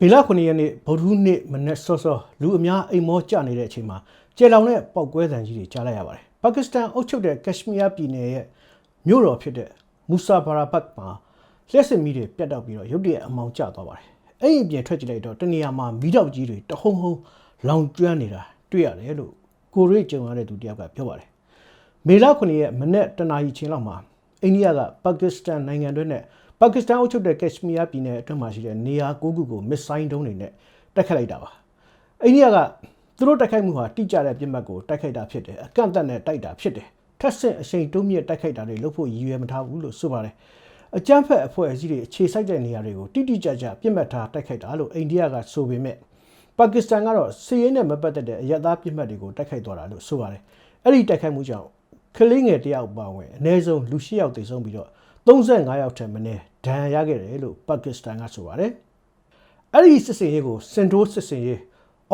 မေလ9ရက်နေ့ဗုဒ္ဓဟူးနေ့မနက်စောစောလူအများအိမ်မောကျနေတဲ့အချိန်မှာကျယ်လောင်တဲ့ပောက်ကွဲသံကြီးတွေကြားလိုက်ရပါတယ်။ပါကစ္စတန်အုပ်ချုပ်တဲ့ကက်ရှမီးယားပြည်နယ်ရဲ့မြို့တော်ဖြစ်တဲ့မူဆာဘာရာဘတ်မှာလျှက်စစ်မီးတွေပြတ်တောက်ပြီးတော့ရုတ်တရက်အမောင်ကျသွားပါတယ်။အဲ့ဒီအပြင်ထွက်ကြည့်လိုက်တော့တနေရာမှာမီးတောက်ကြီးတွေတဟုံဟုံလောင်ကျွမ်းနေတာတွေ့ရတယ်လို့ကိုရိတ်ကြုံရတဲ့သူတယောက်ကပြောပါတယ်။မေလ9ရက်မနေ့တနာရီချင်းလောက်မှာ အိန္ဒိယကပါကစ္စတန်နိုင်ငံတွင်းနဲ့ပါကစ္စတန်အုပ်ချုပ်တဲ့ကက်ရှမီးယားပြည်နယ်အတွင်းမှာရှိတဲ့နေရာ၉ခုကိုမစ်ဆိုင်းဒုံးတွေနဲ့တိုက်ခတ်လိုက်တာပါအိန္ဒိယကသူတို့တိုက်ခိုက်မှုဟာတိကျတဲ့ပြစ်မှတ်ကိုတိုက်ခိုက်တာဖြစ်တယ်အကန့်အသတ်နဲ့တိုက်တာဖြစ်တယ်ထက်ဆင့်အရှိန်တုံးမြင့်တိုက်ခိုက်တာတွေလုပ်ဖို့ရည်ရွယ်မထားဘူးလို့ဆိုပါတယ်အကြမ်းဖက်အဖွဲ့အစည်းတွေအခြေစိုက်တဲ့နေရာတွေကိုတိတိကျကျပြစ်မှတ်ထားတိုက်ခိုက်တာလို့အိန္ဒိယကဆိုပေမဲ့ပါကစ္စတန်ကတော့စီးရဲနဲ့မပတ်သက်တဲ့အရက်သားပြစ်မှတ်တွေကိုတိုက်ခိုက်သွားတာလို့ဆိုပါတယ်အဲ့ဒီတိုက်ခိုက်မှုကြောင့် ကလေးငယ်တယောက်ပါဝင်အနည်းဆုံးလူ၈ယောက်သေဆုံးပြီးတော့35ယောက်ထက်မနည်းဒဏ်ရာရခဲ့တယ်လို့ပါကစ္စတန်ကဆိုပါတယ်။အဲ့ဒီစစ်စင်ရေးကိုစင်ဒိုးစစ်စင်ရေး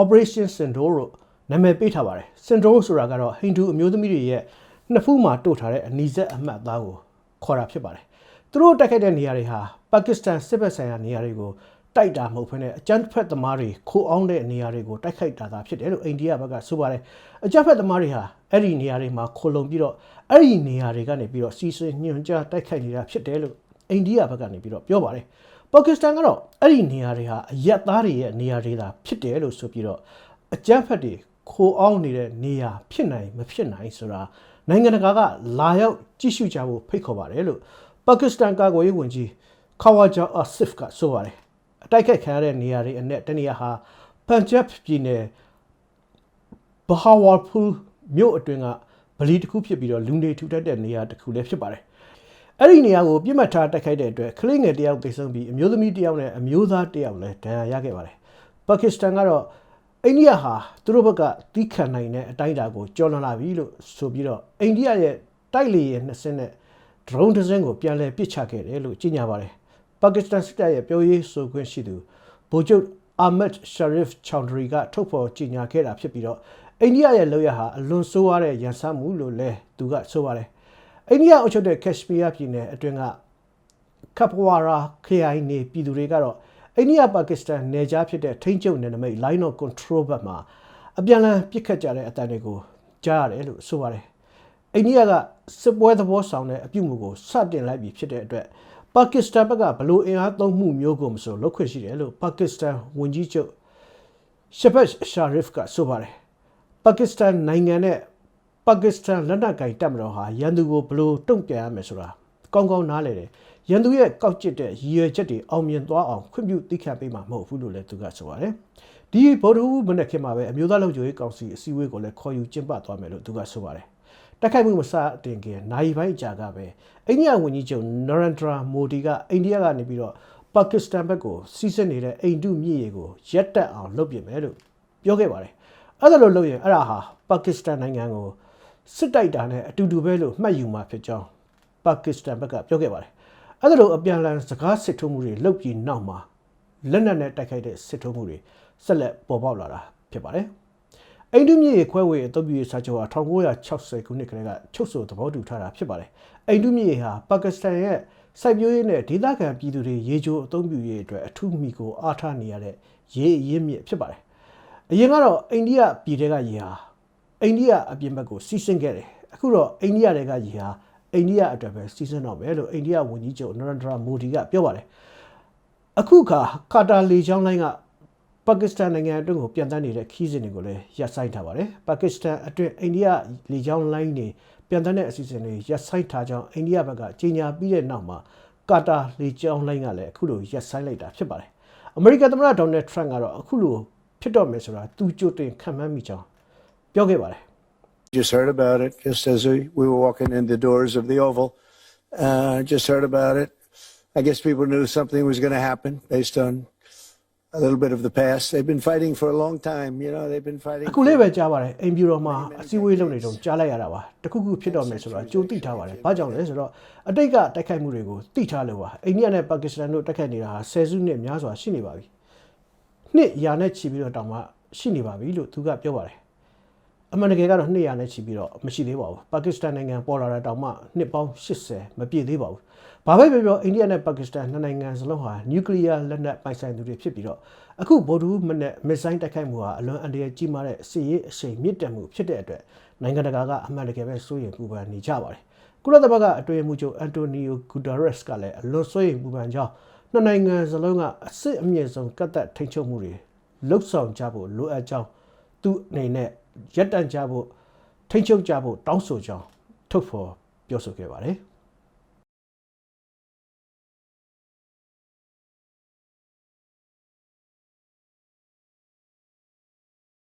Operation Sindor လို့နာမည်ပေးထားပါတယ်။ Sindor ဆိုတာကတော့ဟိန္ဒူအမျိုးသမီးတွေရဲ့နှစ်ဖူးမှာတို့ထားတဲ့အနီးစက်အမှတ်အသားကိုခေါ်တာဖြစ်ပါတယ်။သူတို့တိုက်ခိုက်တဲ့နေရာတွေဟာပါကစ္စတန်စစ်ဘက်ဆိုင်ရာနေရာတွေကိုတိုက်တာမဟုတ်ဘဲနဲ့အကြမ်းဖက်သမားတွေခိုးအောင်တဲ့နေရာတွေကိုတိုက်ခိုက်တာသာဖြစ်တယ်လို့အိန္ဒိယဘက်ကဆိုပါတယ်အကြမ်းဖက်သမားတွေဟာ အဲ့ဒီနေရာတွေမှာခိုလုံပြီးတော့အဲ့ဒီနေရာတွေကနေပြီးတော့စီစင်ညွန်ကြားတိုက်ခိုက်နေတာဖြစ်တယ်လို့အိန္ဒိယဘက်ကနေပြီးတော့ပြောပါတယ်ပါကစ္စတန်ကတော့အဲ့ဒီနေရာတွေဟာအရက်သားတွေရဲ့နေရာတွေသာဖြစ်တယ်လို့ဆိုပြီးတော့အကြမ်းဖက်တွေခိုးအောင်နေတဲ့နေရာဖြစ်နိုင်မဖြစ်နိုင်ဆိုတာနိုင်ငံတကာကလာရောက်ကြည့်ရှုကြဖို့ဖိတ်ခေါ်ပါတယ်လို့ပါကစ္စတန်ကာကွယ်ရေးဝန်ကြီးခဝါဂျာအာဆစ်ကဆိုပါတယ်အတိုက်ခိုက်ခံရတဲ့နေရာတွေအနက်တနေရာဟာပန်ဂျပ်ပြည်နယ်ဘဟာဝါဖူ မြို့အတွင်းကဗလီတစ်ခုဖြစ်ပြီးတော့လူနေထူထပ်တဲ့နေရာတစ်ခုလည်းဖြစ်ပါတယ်။အဲ့ဒီနေရာကိုပြစ်မှတ်ထားတိုက်ခိုက်တဲ့အတွက်ကလေးငယ်တစ်ယောက်သေဆုံးပြီးအမျိုးသမီးတစ်ယောက်နဲ့အမျိုးသားတစ်ယောက်လည်းဒဏ်ရာရခဲ့ပါတယ်။ပါကစ္စတန်ကတော့အိန္ဒိယဟာသူတို့ဘက်ကတီးခံနိုင်တဲ့အတိုင်းအတာကိုကျော်လွန်လာပြီလို့ဆိုပြီးတော့အိန္ဒိယရဲ့တိုက်လေယာဉ်နှစ်စင်းနဲ့ drone တစ်စင်းကိုပြန်လည်ပစ်ချခဲ့တယ်လို့ကြေညာပါတယ်။ပါကစ္စတန်စစ်တပ်ရဲ့ပြောရေးဆိုခွင့်ရှိသူဗိုလ်ချုပ်အာမတ်ရှာရစ်ချောင်ဒရီကထုတ်ဖော်ကြေညာခဲ့တာဖြစ်ပြီးတော့ အိန္ဒိယရဲ့လောက်ရဟာအလွန်ဆိုးရတဲ့ရန်စမှုလို့လည်းသူကဆိုပါတယ်အိန္ဒိယအုပ်ချုပ်တဲ့ကက်ရှမီးယားပြည်နယ်အတွင်းကကပ်ဝါရာခရိုင်နေပြည်သူတွေကတော့အိန္ဒိယပါကစ္စတန်နယ်ခြားဖြစ်တဲ့ထိန်းချုပ်နယ်နိမိတ် line of control ဘက်မှာအပြန်အလှန်ပြစ်ခတ်ကြတဲ့အတန်တွေကိုကြားရတယ်လို့ဆိုပါတယ်အိန္ဒိယကစစ်ပွဲသဘောဆောင်တဲ့အပြုမှုကိုစတင်လိုက်ပြီဖြစ်တဲ့အတွက်ပါကစ္စတန်ဘက်ကဘလို့အင်အားသုံးမှုမျိုးကိုမဆိုလုပ်ခွင့်ရှိတယ်လို့ပါကစ္စတန်ဝန်ကြီးချုပ်ရှဘတ်ရှာရစ်ကဆိုပါတယ် ပါကစ္စတန်နိုင်ငံနဲ့ပါကစ္စတန်လက်နက်ကင်တပ်မတော်ဟာရန်သူကိုဘလို့တုံ့ပြန်ရမယ်ဆိုတာကောင်းကောင်းနားလည်တယ်ရန်သူရဲ့ကောက်ကျစ်တဲ့ရည်ရွယ်ချက်တွေအောင်မြင်သွားအောင်ခွင့်ပြုသိခံပေးမှာမဟုတ်ဘူးလို့လည်းသူကဆိုပါတယ်ဒီဗုဒ္ဓဟူးမနေ့ခင်မှာပဲအမျိုးသားလုံခြုံရေးကောင်စီအစည်းအဝေးကိုလည်းခေါ်ယူကျင်းပသွားမယ်လို့သူကဆိုပါတယ်တိုက်ခိုက်မှုမစတင်ခင်နိုင်ပိုင်းကြာကပဲအိန္ဒိယဝန်ကြီးချုပ်နရန်ဒရာမိုဒီကအိန္ဒိယကနေပြီးတော့ပါကစ္စတန်ဘက်ကိုစီးဆင်းနေတဲ့အိန္ဒုမြစ်ရေကိုရက်တက်အောင်လုပ်ပြင်မယ်လို့ပြောခဲ့ပါတယ် အဲ့ဒါလို့လုပ်ရင်အဲ့ဒါဟာပါကစ္စတန်နိုင်ငံကိုစစ်တိုက်တာနဲ့အတူတူပဲလို့မှတ်ယူမှာဖြစ်ကြောင်းပါကစ္စတန်ဘက်ကပြောခဲ့ပါတယ်အဲ့ဒါလို့အပြန်အလှန်စကားစစ်ထိုးမှုတွေလုပ်ပြီးနောက်မှာလက်နက်နဲ့တိုက်ခိုက်တဲ့စစ်ထိုးမှုတွေဆက်လက်ပေါ်ပေါက်လာတာဖြစ်ပါတယ်အိန္ဒိမြေခွဲဝေအသုံးပြုရေးစာချုပ်ဟာ1960ခုနှစ်ကတည်းကချုပ်ဆိုသဘောတူထားတာဖြစ်ပါတယ်အိန္ဒိမြေဟာပါကစ္စတန်ရဲ့စိုက်ပျိုးရေးနဲ့ဒေသခံပြည်သူတွေရေချိုးအသုံးပြုရေးအတွက်အထူးမိကိုအားထားနေရတဲ့ရေအရင်းမြစ်ဖြစ်ပါတယ် အရင်ကတော့အိန္ဒိယပြည်ထဲကရေဟာအိန္ဒိယအပြင်ဘက်ကိုစီးဆင်းခဲ့တယ်အခုတော့အိန္ဒိယတွေကရေဟာအိန္ဒိယအတွက်ပဲစီးဆင်းတော့မယ်လို့အိန္ဒိယဝန်ကြီးချုပ်နရန်ဒရာမိုဒီကပြောပါတယ်အခုခါကာတာလေချောင်းလိုင်းကပါကစ္စတန်နိုင်ငံအတွင်းကိုပြန်တန်းနေတဲ့ခီးစဉ်တွေကိုလည်းရပ်ဆိုင်းထားပါတယ်ပါကစ္စတန်အတွင်းအိန္ဒိယလေချောင်းလိုင်းတွေပြန်တန်းတဲ့အစီအစဉ်တွေရပ်ဆိုင်းထားကြောင်းအိန္ဒိယဘက်ကကြေညာပြီးတဲ့နောက်မှာကာတာလေချောင်းလိုင်းကလည်းအခုလိုရပ်ဆိုင်းလိုက်တာဖြစ်ပါတယ်အမေရိကန်သမ္မတဒေါ်နယ်ထရန့်ကတော့အခုလို ဖြစ်တော့မယ်ဆိုတာသူကြိုတင်ခံမှန်းမိကြောင်းပြောခဲ့ပါတယ် Just heard about it just as we, we were walking in the doors of the Oval. Uh, just heard about it. I guess people knew something was going to happen based on a little bit of the past. They've been fighting for a long time. You know, they've been fighting. အခုလေးပဲကြားပါတယ်အိမ်ပြူတော်မှာအစည်းအဝေးလုပ်နေတော့ကြားလိုက်ရတာပါတခုခုဖြစ်တော့မယ်ဆိုတော့ကြိုသိထားပါတယ်ဘာကြောင့်လဲဆိုတော့အတိတ်ကတိုက်ခိုက်မှုတွေကိုသိထားလို့ပါအိန္ဒိယနဲ့ပါကစ္စတန်တို့တိုက်ခိုက်နေတာဟာဆယ်စုနှစ်များစွာရှိနေပါပြီ နှစ်ရာနဲ့ချီပြီးတော့တောင်မှရှိနေပါပြီလို့သူကပြောပါတယ်အမှန်တကယ်ကတော့200နဲ့ချီပြီးတော့မရှိသေးပါဘူးပါကစ္စတန်နိုင်ငံပေါ်လာတဲ့တောင်မှနှစ်ပေါင်း80မပြည့်သေးပါဘူးဘာပဲပြောပြောအိန္ဒိယနဲ့ပါကစ္စတန်နှစ်နိုင်ငံစလုံးဟာနျူကလ িয়ার လက်နက်ပိုင်ဆိုင်သူတွေဖြစ်ပြီးတော့အခုဗိုလ်ဒူးမနဲ့မစ်ဆိုင်းတိုက်ခိုက်မှုဟာအလွန်အန္တရာယ်ကြီးမားတဲ့စစ်ရေးအရှိန်မြင့်တက်မှုဖြစ်တဲ့အတွက်နိုင်ငံတကာကအမှန်တကယ်ပဲစိုးရိမ်ပူပန်နေကြပါတယ်ကုလသမဂ္ဂအတွင်းရေးမှူးချုပ်အန်တိုနီယိုဂူတာရက်စ်ကလည်းအလွန်စိုးရိမ်ပူပန်ကြောင်း နှစ်နိုင်ငံစလုံးကအစစ်အမြင့်ဆုံးကတ်သက်ထိန်းချုပ်မှုတွေလှုပ်ဆောင်ကြဖို့လိုအပ်ကြောင်းသူအနေနဲ့ရပ်တန့်ကြဖို့ထိန်းချုပ်ကြဖို့တောင်းဆိုကြောင်းထုတ်ဖော်ပြောဆိုခဲ့ပါတယ်။